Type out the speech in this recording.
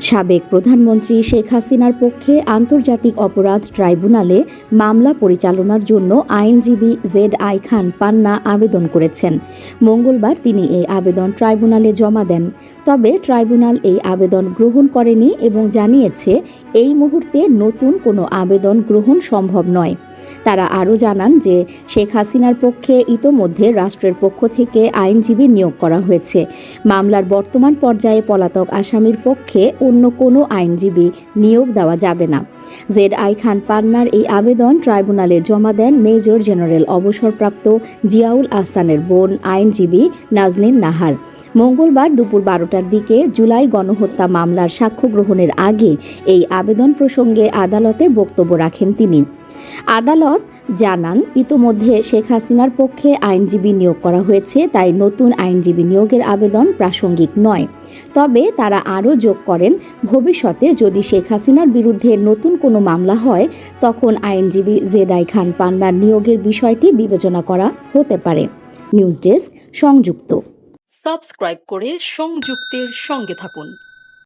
সাবেক প্রধানমন্ত্রী শেখ হাসিনার পক্ষে আন্তর্জাতিক অপরাধ ট্রাইব্যুনালে মামলা পরিচালনার জন্য আইনজীবী জেড আই খান পান্না আবেদন করেছেন। মঙ্গলবার তিনি এই আবেদন ট্রাইব্যুনালে জমা দেন। তবে ট্রাইব্যুনাল এই আবেদন গ্রহণ করেনি এবং জানিয়েছে, এই মুহূর্তে নতুন কোনো আবেদন গ্রহণ সম্ভব নয়। তারা আরও জানান যে শেখ হাসিনার পক্ষে ইতোমধ্যে রাষ্ট্রের পক্ষ থেকে আইনজীবী নিয়োগ করা হয়েছে। মামলার বর্তমান পর্যায়ে পলাতক আসামির পক্ষে অন্য কোনো আইনজীবী নিয়োগ দেওয়া যাবে না। জেড আই খান পান্নার এই আবেদন ট্রাইব্যুনালে জমা দেন মেজর জেনারেল অবসরপ্রাপ্ত জিয়াউল আহসানের বোন আইনজীবী নাজলিন নাহার। মঙ্গলবার দুপুর বারোটার দিকে জুলাই গণহত্যা মামলার সাক্ষ্য গ্রহণের আগে এই আবেদন প্রসঙ্গে আদালতে বক্তব্য রাখেন তিনি। আদালত জানান, ইতোমধ্যে শেখ হাসিনার পক্ষে আইনজীবী নিয়োগ করা হয়েছে, তাই নতুন আইনজীবী নিয়োগের আবেদন প্রাসঙ্গিক নয়। তবে তারা আরও যোগ করেন, ভবিষ্যতে যদি শেখ হাসিনার বিরুদ্ধে নতুন কোনো মামলা হয়, তখন আইনজীবী জেডাই খান পান্নার নিয়োগের বিষয়টি বিবেচনা করা হতে পারে। নিউজ ডেস্ক, সংযুক্ত। সাবস্ক্রাইব করে সংযুক্তের সঙ্গে থাকুন।